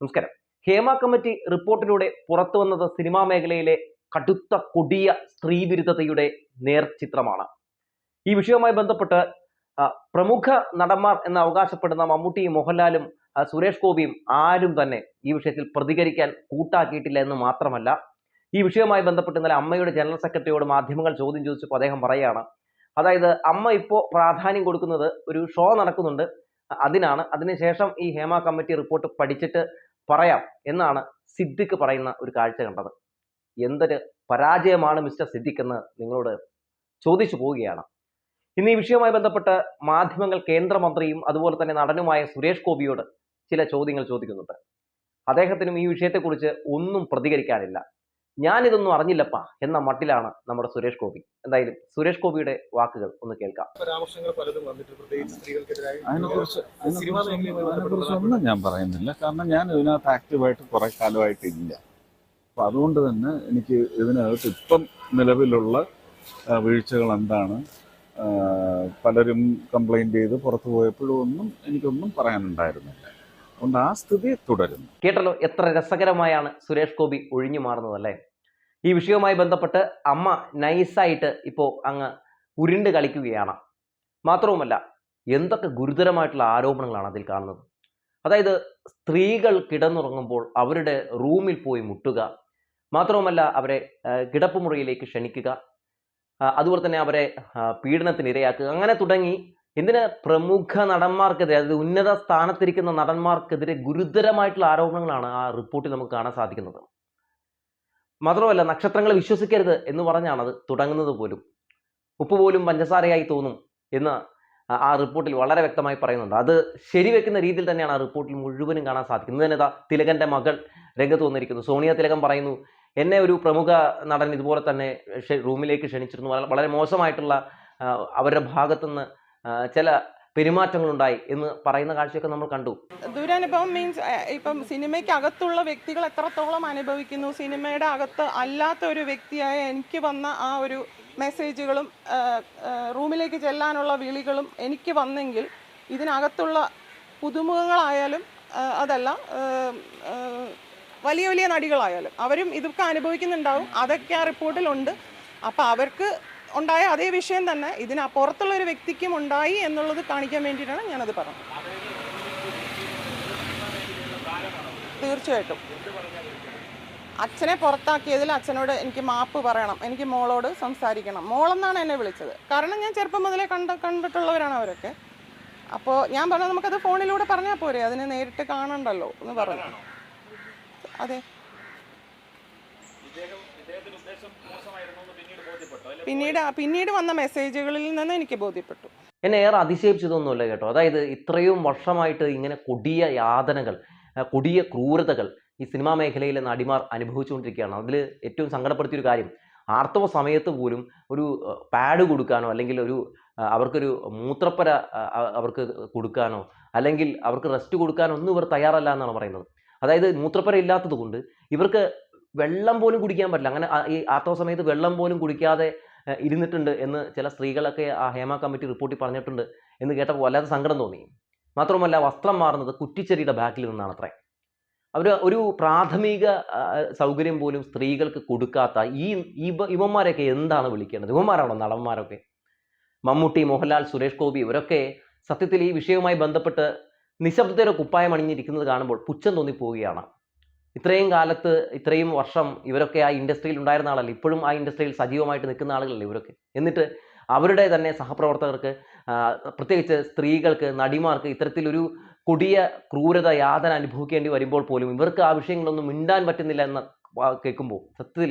നമസ്കാരം. ഹേമ കമ്മിറ്റി റിപ്പോർട്ടിലൂടെ പുറത്തു വന്നത് സിനിമാ മേഖലയിലെ കടുത്ത കൊടിയ സ്ത്രീവിരുദ്ധതയുടെ നേർചിത്രമാണ്. ഈ വിഷയവുമായി ബന്ധപ്പെട്ട് പ്രമുഖ നടന്മാർ എന്ന് അവകാശപ്പെടുന്ന മമ്മൂട്ടിയും മോഹൻലാലും സുരേഷ് ഗോപിയും ആരും തന്നെ ഈ വിഷയത്തിൽ പ്രതികരിക്കാൻ കൂട്ടാക്കിയിട്ടില്ല എന്ന് മാത്രമല്ല ഈ വിഷയവുമായി ബന്ധപ്പെട്ട് ഇന്നലെ അമ്മയുടെ ജനറൽ സെക്രട്ടറിയോട് മാധ്യമങ്ങൾ ചോദ്യം ചോദിച്ചപ്പോൾ അദ്ദേഹം പറയുകയാണ് അതായത് അമ്മ ഇപ്പോൾ പ്രാധാന്യം കൊടുക്കുന്നത് ഒരു ഷോ നടക്കുന്നുണ്ട് അതിനാണ്. അതിനുശേഷം ഈ ഹേമ കമ്മിറ്റി റിപ്പോർട്ട് പഠിച്ചിട്ട് പറയാം എന്നാണ് സിദ്ദിഖ് പറയുന്ന ഒരു കാഴ്ച കണ്ടത്. എന്തൊരു പരാജയമാണ് മിസ്റ്റർ സിദ്ദിഖ് എന്ന് നിങ്ങളോട് ചോദിച്ചു പോവുകയാണ്. ഇന്ന് ഈ വിഷയവുമായി ബന്ധപ്പെട്ട് മാധ്യമങ്ങൾ കേന്ദ്രമന്ത്രിയും അതുപോലെ തന്നെ നടനുമായ സുരേഷ് ഗോപിയോട് ചില ചോദ്യങ്ങൾ ചോദിക്കുന്നുണ്ട്. അദ്ദേഹത്തിനും ഈ വിഷയത്തെക്കുറിച്ച് ഒന്നും പ്രതികരിക്കാനില്ല. ഞാനിതൊന്നും അറിഞ്ഞില്ലപ്പാ എന്ന മട്ടിലാണ് നമ്മുടെ സുരേഷ് ഗോപി. എന്തായാലും സുരേഷ് ഗോപിയുടെ വാക്കുകൾ ഒന്ന് കേൾക്കാം. പരാമർശങ്ങൾ പലതും വന്നിട്ട് പ്രത്യേകിച്ച് ഒന്നും ഞാൻ പറയുന്നില്ല. കാരണം ഞാൻ ഇതിനകത്ത് ആക്റ്റീവായിട്ട് കുറെ കാലമായിട്ടില്ല. അപ്പൊ അതുകൊണ്ട് തന്നെ എനിക്ക് ഇതിനകത്ത് ഇപ്പം നിലവിലുള്ള വീഴ്ചകൾ എന്താണ്? പലരും കംപ്ലൈന്റ് ചെയ്ത് പുറത്തു പോയപ്പോഴും ഒന്നും എനിക്കൊന്നും പറയാനുണ്ടായിരുന്നില്ല. അതുകൊണ്ട് ആ സ്ഥിതി തുടരുന്നു. കേട്ടല്ലോ എത്ര രസകരമായാണ് സുരേഷ് ഗോപി ഒഴിഞ്ഞു മാറുന്നതല്ലേ? ഈ വിഷയവുമായി ബന്ധപ്പെട്ട് അമ്മ നൈസായിട്ട് ഇപ്പോൾ അങ്ങ് ഉരുണ്ട് കളിക്കുകയാണ്. മാത്രവുമല്ല എന്തൊക്കെ ഗുരുതരമായിട്ടുള്ള ആരോപണങ്ങളാണ് അതിൽ കാണുന്നത്? അതായത് സ്ത്രീകൾ കിടന്നുറങ്ങുമ്പോൾ അവരുടെ റൂമിൽ പോയി മുട്ടുക. മാത്രവുമല്ല അവരെ കിടപ്പ് കിടപ്പുമുറിയിലേക്ക് ക്ഷണിക്കുക. അതുപോലെ തന്നെ അവരെ പീഡനത്തിന് ഇരയാക്കുക അങ്ങനെ തുടങ്ങി എന്തിന് പ്രമുഖ നടന്മാർക്കെതിരെ അതായത് ഉന്നത സ്ഥാനത്തിരിക്കുന്ന നടന്മാർക്കെതിരെ ഗുരുതരമായിട്ടുള്ള ആരോപണങ്ങളാണ് ആ റിപ്പോർട്ടിൽ നമുക്ക് കാണാൻ സാധിക്കുന്നത്. മാത്രമല്ല നക്ഷത്രങ്ങളെ വിശ്വസിക്കരുത് എന്ന് പറഞ്ഞാണ് അത് തുടങ്ങുന്നത് പോലും. ഉപ്പ് പോലും പഞ്ചസാരയായി തോന്നും എന്ന് ആ- റിപ്പോർട്ടിൽ വളരെ വ്യക്തമായി പറയുന്നുണ്ട്. അത് ശരിവെക്കുന്ന രീതിയിൽ തന്നെയാണ് ആ റിപ്പോർട്ടിൽ മുഴുവനും കാണാൻ സാധിക്കുന്നത്. തന്നെ ഇതാ തിലകന്റെ മകൾ രംഗത്ത് വന്നിരിക്കുന്നു. സോണിയ തിലകൻ പറയുന്നു എന്നെ ഒരു പ്രമുഖ നടൻ ഇതുപോലെ തന്നെ റൂമിലേക്ക് ക്ഷണിച്ചിരുന്നു. വളരെ- മോശമായിട്ടുള്ള അവരുടെ ഭാഗത്തുനിന്ന് ചില പെരുമാറ്റങ്ങളുണ്ടായി എന്ന് പറയുന്ന കാഴ്ചയൊക്കെ നമ്മൾ കണ്ടു. ദുരനുഭവം മീൻസ് ഇപ്പം സിനിമയ്ക്ക് അകത്തുള്ള വ്യക്തികൾ എത്രത്തോളം അനുഭവിക്കുന്നു സിനിമയുടെ അകത്ത് അല്ലാത്ത ഒരു വ്യക്തിയായ എനിക്ക് വന്ന ആ ഒരു മെസ്സേജുകളും റൂമിലേക്ക് ചെല്ലാനുള്ള വിളികളും എനിക്ക് വന്നെങ്കിൽ ഇതിനകത്തുള്ള പുതുമുഖങ്ങളായാലും അതല്ല വലിയ വലിയ നടികളായാലും അവരും ഇതൊക്കെ അനുഭവിക്കുന്നുണ്ടാവും. അതൊക്കെ ആ റിപ്പോർട്ടിലുണ്ട്. അപ്പം അവർക്ക് ഉണ്ടായ അതേ വിഷയം തന്നെ ഇതിനപ്പുറത്തുള്ള ഒരു വ്യക്തിക്കും ഉണ്ടായി എന്നുള്ളത് കാണിക്കാൻ വേണ്ടിയിട്ടാണ് ഞാനത് പറഞ്ഞത്. തീർച്ചയായിട്ടും. അച്ഛനെ പുറത്താക്കിയതിൽ അച്ഛനോട് എനിക്ക് മാപ്പ് പറയണം. എനിക്ക് മോളോട് സംസാരിക്കണം. മോളെന്നാണ് എന്നെ വിളിച്ചത്. കാരണം ഞാൻ ചെറുപ്പം മുതലേ കണ്ട കണ്ടിട്ടുള്ളവരാണ് അവരൊക്കെ. അപ്പോൾ ഞാൻ പറഞ്ഞു നമുക്കത് ഫോണിലൂടെ പറഞ്ഞാൽ പോരെ. അതിനെ നേരിട്ട് കാണണ്ടല്ലോ എന്ന് പറഞ്ഞു. അതെ. പിന്നീട് പിന്നീട് വന്ന മെസ്സേജുകളിൽ നിന്ന് എനിക്ക് ബോധ്യപ്പെട്ടു. എന്നെ ഏറെ അതിശയിപ്പിച്ചതൊന്നുമില്ല കേട്ടോ. അതായത് ഇത്രയും വർഷമായിട്ട് ഇങ്ങനെ കൊടിയ യാതനകൾ കൊടിയ ക്രൂരതകൾ ഈ സിനിമാ മേഖലയിലെ നടിമാർ അനുഭവിച്ചുകൊണ്ടിരിക്കുകയാണ്. അതിൽ ഏറ്റവും സങ്കടപ്പെടുത്തിയ ഒരു കാര്യം ആർത്തവ സമയത്ത് പോലും ഒരു പാഡ് കൊടുക്കാനോ അല്ലെങ്കിൽ ഒരു അവർക്കൊരു മൂത്രപ്പര അവർക്ക് കൊടുക്കാനോ അല്ലെങ്കിൽ അവർക്ക് റെസ്റ്റ് കൊടുക്കാനോ ഒന്നും ഇവർ തയ്യാറല്ല എന്നാണ് പറയുന്നത്. അതായത് മൂത്രപ്പര ഇല്ലാത്തത് കൊണ്ട് ഇവർക്ക് വെള്ളം പോലും കുടിക്കാൻ പറ്റില്ല. അങ്ങനെ ഈ ആർത്തവ സമയത്ത് വെള്ളം പോലും കുടിക്കാതെ ഇരുന്നിട്ടുണ്ട് എന്ന് ചില സ്ത്രീകളൊക്കെ ആ ഹേമ കമ്മിറ്റി റിപ്പോർട്ടിൽ പറഞ്ഞിട്ടുണ്ട് എന്ന് കേട്ടപ്പോൾ വല്ലാതെ സങ്കടം തോന്നി. മാത്രമല്ല വസ്ത്രം മാറുന്നത് കുറ്റിച്ചെടിയുടെ ബാക്കിൽ നിന്നാണ് അത്രേ അവർ ഒരു പ്രാഥമിക സൗകര്യം പോലും സ്ത്രീകൾക്ക് കൊടുക്കാത്ത ഈ ഇവ ഇവന്മാരെയൊക്കെ എന്താണ് വിളിക്കേണ്ടത്? ഇവന്മാരാണോ നടന്മാരൊക്കെ? മമ്മൂട്ടി മോഹൻലാൽ സുരേഷ് ഗോപി ഇവരൊക്കെ സത്യത്തിൽ ഈ വിഷയവുമായി ബന്ധപ്പെട്ട് നിശബ്ദതയുടെ കുപ്പായം അണിഞ്ഞിരിക്കുന്നത് കാണുമ്പോൾ പുച്ഛം തോന്നിപ്പോവുകയാണ്. ഇത്രയും കാലത്ത് ഇത്രയും വർഷം ഇവരൊക്കെ ആ ഇൻഡസ്ട്രിയിൽ ഉണ്ടായിരുന്ന ആളല്ല? ഇപ്പോഴും ആ ഇൻഡസ്ട്രിയിൽ സജീവമായിട്ട് നിൽക്കുന്ന ആളുകളല്ലേ ഇവരൊക്കെ? എന്നിട്ട് അവരുടെ തന്നെ സഹപ്രവർത്തകർക്ക് പ്രത്യേകിച്ച് സ്ത്രീകൾക്ക് നടിമാർക്ക് ഇത്തരത്തിലൊരു കൊടിയ ക്രൂരത യാതന അനുഭവിക്കേണ്ടി വരുമ്പോൾ പോലും ഇവർക്ക് ആ വിഷയങ്ങളൊന്നും മിണ്ടാൻ പറ്റുന്നില്ല എന്ന് കേൾക്കുമ്പോൾ സത്യത്തിൽ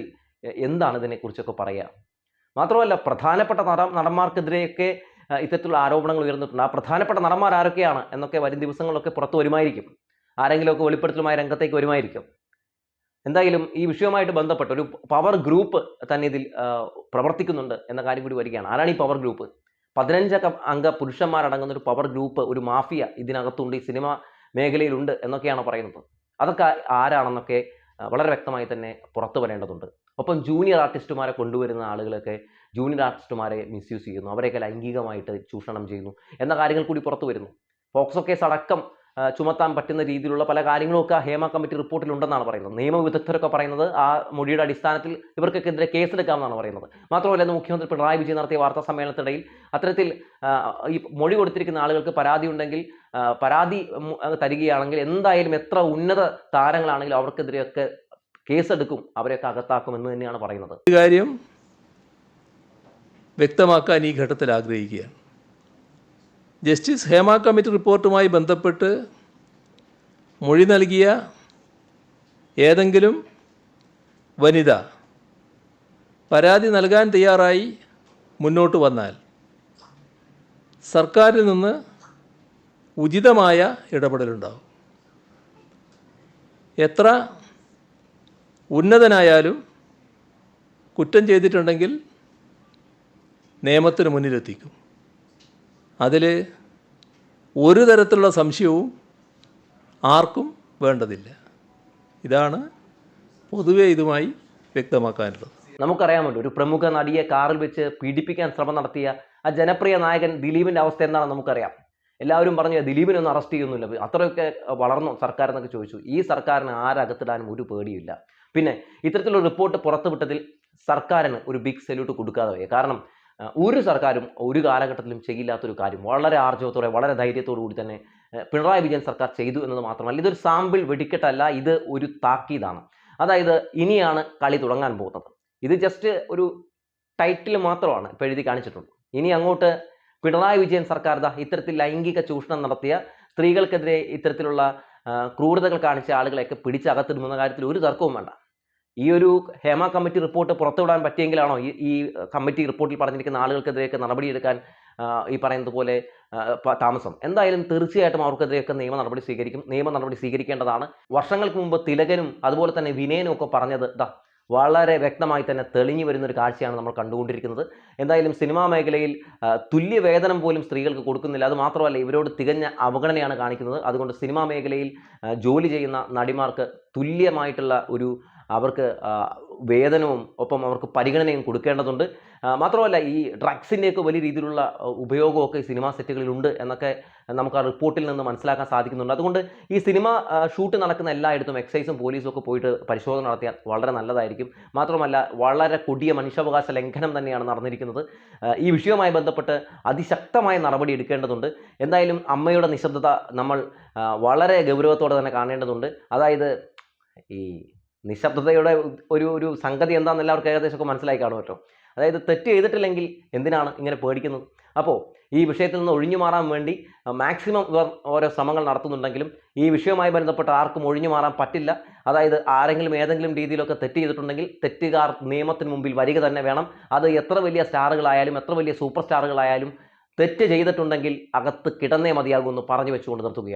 എന്താണ് ഇതിനെക്കുറിച്ചൊക്കെ പറയുക മാത്രമല്ല പ്രധാനപ്പെട്ട നട നടന്മാർക്കെതിരെയൊക്കെ ഇത്തരത്തിലുള്ള ആരോപണങ്ങൾ ഉയർന്നിട്ടുണ്ട്. ആ പ്രധാനപ്പെട്ട നടന്മാർ ആരൊക്കെയാണ് എന്നൊക്കെ വരും ദിവസങ്ങളിലൊക്കെ പുറത്തു വരുമായിരിക്കും. ആരെങ്കിലുമൊക്കെ വെളിപ്പെടുത്തലുമായ രംഗത്തേക്ക് വരുമായിരിക്കും. എന്തായാലും ഈ വിഷയവുമായിട്ട് ബന്ധപ്പെട്ട ഒരു പവർ ഗ്രൂപ്പ് തന്നെ ഇതിൽ പ്രവർത്തിക്കുന്നുണ്ട് എന്ന കാര്യം കൂടി വരികയാണ്. ആരാണ് ഈ പവർ ഗ്രൂപ്പ് പതിനഞ്ചക്ക അംഗ പുരുഷന്മാരടങ്ങുന്ന ഒരു പവർ ഗ്രൂപ്പ് ഒരു മാഫിയ ഇതിനകത്തുണ്ട് ഈ സിനിമ മേഖലയിലുണ്ട് എന്നൊക്കെയാണ് പറയുന്നത്. അതൊക്കെ ആരാണെന്നൊക്കെ വളരെ വ്യക്തമായി തന്നെ പുറത്തു വരേണ്ടതുണ്ട്. ഒപ്പം ജൂനിയർ ആർട്ടിസ്റ്റുമാരെ കൊണ്ടുവരുന്ന ആളുകളൊക്കെ ജൂനിയർ ആർട്ടിസ്റ്റുമാരെ മിസ്യൂസ് ചെയ്യുന്നു. അവരെയൊക്കെ ലൈംഗികമായിട്ട് ചൂഷണം ചെയ്യുന്നു എന്ന കാര്യങ്ങൾ കൂടി പുറത്തു വരുന്നു. ഫോക്സോ കേസ് അടക്കം ചുമത്താൻ പറ്റുന്ന രീതിയിലുള്ള പല കാര്യങ്ങളൊക്കെ ഹേമ കമ്മിറ്റി റിപ്പോർട്ടിൽ ഉണ്ടെന്നാണ് പറയുന്നത് നിയമവിദഗ്ധരൊക്കെ പറയുന്നത് ആ മൊഴിയുടെ അടിസ്ഥാനത്തിൽ ഇവർക്കൊക്കെതിരെ കേസെടുക്കാമെന്നാണ് പറയുന്നത്. മാത്രമല്ല ഇന്ന് മുഖ്യമന്ത്രി പിണറായി വിജയൻ നടത്തിയ വാർത്താ സമ്മേളനത്തിനിടയിൽ അത്തരത്തിൽ ഈ മൊഴി കൊടുത്തിരിക്കുന്ന ആളുകൾക്ക് പരാതി ഉണ്ടെങ്കിൽ പരാതി തരികയാണെങ്കിൽ എന്തായാലും എത്ര ഉന്നത താരങ്ങളാണെങ്കിലും അവർക്കെതിരെയൊക്കെ കേസെടുക്കും അവരെയൊക്കെ അകത്താക്കും എന്ന് തന്നെയാണ് പറയുന്നത്. കാര്യം വ്യക്തമാക്കാൻ ഈ ഘട്ടത്തിൽ ആഗ്രഹിക്കുകയാണ്. ജസ്റ്റിസ് ഹേമ കമ്മിറ്റി റിപ്പോർട്ടുമായി ബന്ധപ്പെട്ട് മൊഴി നൽകിയ ഏതെങ്കിലും വനിത പരാതി നൽകാൻ തയ്യാറായി മുന്നോട്ട് വന്നാൽ സർക്കാരിൽ നിന്ന് ഉചിതമായ ഇടപെടലുണ്ടാകും എത്ര ഉന്നതനായാലും കുറ്റം ചെയ്തിട്ടുണ്ടെങ്കിൽ നിയമത്തിന് മുന്നിലെത്തിക്കും. അതിൽ ഒരു തരത്തിലുള്ള സംശയവും ആർക്കും വേണ്ടതില്ല. ഇതാണ് പൊതുവെ ഇതുമായി വ്യക്തമാക്കാനുള്ളത്. നമുക്കറിയാമല്ലോ ഒരു പ്രമുഖ നടിയെ കാറിൽ വെച്ച് പീഡിപ്പിക്കാൻ ശ്രമം നടത്തിയ ആ ജനപ്രിയ നായകൻ ദിലീപിന്റെ അവസ്ഥ എന്താണെന്ന് നമുക്കറിയാം. എല്ലാവരും പറഞ്ഞു ദിലീപിനെ ഒന്നും അറസ്റ്റ് ചെയ്യുന്നില്ല. അത്രയൊക്കെ വളർന്നു സർക്കാർ എന്നൊക്കെ ചോദിച്ചു. ഈ സർക്കാരിന് ആരകത്തിടാനും ഒരു പേടിയില്ല പിന്നെ ഇത്തരത്തിലുള്ള റിപ്പോർട്ട് പുറത്തുവിട്ടതിൽ സർക്കാരിന് ഒരു ബിഗ് സല്യൂട്ട് കൊടുക്കാതെ വയ്യ. കാരണം ഒരു സർക്കാരും ഒരു കാലഘട്ടത്തിലും ചെയ്യില്ലാത്തൊരു കാര്യം. വളരെ ആർജവത്തോടെ വളരെ ധൈര്യത്തോടു കൂടി തന്നെ പിണറായി വിജയൻ സർക്കാർ ചെയ്തു എന്നത് മാത്രമല്ല ഇതൊരു സാമ്പിൾ വെടിക്കെട്ടല്ല ഇത് ഒരു താക്കീതാണ്. അതായത് ഇനിയാണ് കളി തുടങ്ങാൻ പോകുന്നത്. ഇത് ജസ്റ്റ് ഒരു ടൈറ്റിൽ മാത്രമാണ് ഇപ്പോൾ എഴുതി കാണിച്ചിട്ടുള്ളൂ ഇനി അങ്ങോട്ട് പിണറായി വിജയൻ സർക്കാർ ദാ ഇത്തരത്തിൽ ലൈംഗിക ചൂഷണം നടത്തിയ സ്ത്രീകൾക്കെതിരെ ഇത്തരത്തിലുള്ള ക്രൂരതകൾ കാണിച്ച ആളുകളെയൊക്കെ പിടിച്ചകത്തിടുമെന്ന കാര്യത്തിൽ ഒരു തർക്കവും വേണ്ട. ഈ ഒരു ഹേമ കമ്മിറ്റി റിപ്പോർട്ട് പുറത്തുവിടാൻ പറ്റിയെങ്കിലാണോ ഈ ഈ കമ്മിറ്റി റിപ്പോർട്ടിൽ പറഞ്ഞിരിക്കുന്ന ആളുകൾക്കെതിരെയൊക്കെ നടപടിയെടുക്കാൻ ഈ പറയുന്നത് പോലെ താമസം? എന്തായാലും തീർച്ചയായിട്ടും അവർക്കെതിരെയൊക്കെ നിയമ നടപടി സ്വീകരിക്കും. നിയമ നടപടി സ്വീകരിക്കേണ്ടതാണ്. വർഷങ്ങൾക്ക് മുമ്പ് തിലകനും അതുപോലെ തന്നെ വിനയനും ഒക്കെ പറഞ്ഞത് ദാ വളരെ വ്യക്തമായി തന്നെ തെളിഞ്ഞു വരുന്ന ഒരു കാഴ്ചയാണ് നമ്മൾ കണ്ടുകൊണ്ടിരിക്കുന്നത്. എന്തായാലും സിനിമാ മേഖലയിൽ തുല്യ വേതനം പോലും സ്ത്രീകൾക്ക് കൊടുക്കുന്നില്ല. അത് മാത്രമല്ല ഇവരോട് തികഞ്ഞ അവഗണനയാണ് കാണിക്കുന്നത്. അതുകൊണ്ട് സിനിമാ മേഖലയിൽ ജോലി ചെയ്യുന്ന നടിമാർക്ക് തുല്യമായിട്ടുള്ള ഒരു അവർക്ക് വേതനവും ഒപ്പം അവർക്ക് പരിഗണനയും കൊടുക്കേണ്ടതുണ്ട്. മാത്രമല്ല ഈ ഡ്രഗ്സിന്റെയൊക്കെ വലിയ രീതിയിലുള്ള ഉപയോഗമൊക്കെ ഈ സിനിമാ സെറ്റുകളിലുണ്ട് എന്നൊക്കെ നമുക്ക് ആ റിപ്പോർട്ടിൽ നിന്ന് മനസ്സിലാക്കാൻ സാധിക്കുന്നുണ്ട്. അതുകൊണ്ട് ഈ സിനിമ ഷൂട്ട് നടക്കുന്ന എല്ലായിടത്തും എക്സൈസും പോലീസും ഒക്കെ പോയിട്ട് പരിശോധന നടത്തിയാൽ വളരെ നല്ലതായിരിക്കും. മാത്രമല്ല വളരെ കൊടിയ മനുഷ്യാവകാശ ലംഘനം തന്നെയാണ് നടന്നിരിക്കുന്നത്. ഈ വിഷയവുമായി ബന്ധപ്പെട്ട് അതിശക്തമായ നടപടി എടുക്കേണ്ടതുണ്ട്. എന്തായാലും അമ്മയുടെ നിശബ്ദത നമ്മൾ വളരെ ഗൗരവത്തോടെ തന്നെ കാണേണ്ടതുണ്ട്. അതായത് ഈ നിശബ്ദതയുടെ ഒരു ഒരു സംഗതി എന്താണെന്ന് എല്ലാവർക്കും ഏകദേശമൊക്കെ മനസ്സിലായി കാണുമല്ലോ അതായത് തെറ്റ് ചെയ്തിട്ടില്ലെങ്കിൽ എന്തിനാണ് ഇങ്ങനെ പേടിക്കുന്നത്? അപ്പോൾ ഈ വിഷയത്തിൽ നിന്ന് ഒഴിഞ്ഞു മാറാൻ വേണ്ടി മാക്സിമം ഇവർ ഓരോ ശ്രമങ്ങൾ നടത്തുന്നുണ്ടെങ്കിലും ഈ വിഷയവുമായി ബന്ധപ്പെട്ട് ആർക്കും ഒഴിഞ്ഞു മാറാൻ പറ്റില്ല. അതായത് ആരെങ്കിലും ഏതെങ്കിലും രീതിയിലൊക്കെ തെറ്റ് ചെയ്തിട്ടുണ്ടെങ്കിൽ തെറ്റുകാർ നിയമത്തിന് മുമ്പിൽ വരിക തന്നെ വേണം. അത് എത്ര വലിയ സ്റ്റാറുകളായാലും എത്ര വലിയ സൂപ്പർ സ്റ്റാറുകളായാലും തെറ്റ് ചെയ്തിട്ടുണ്ടെങ്കിൽ അകത്ത് കിടന്നേ മതിയാകുമെന്ന് പറഞ്ഞു വെച്ചുകൊണ്ട് നിർത്തുകയാണ്.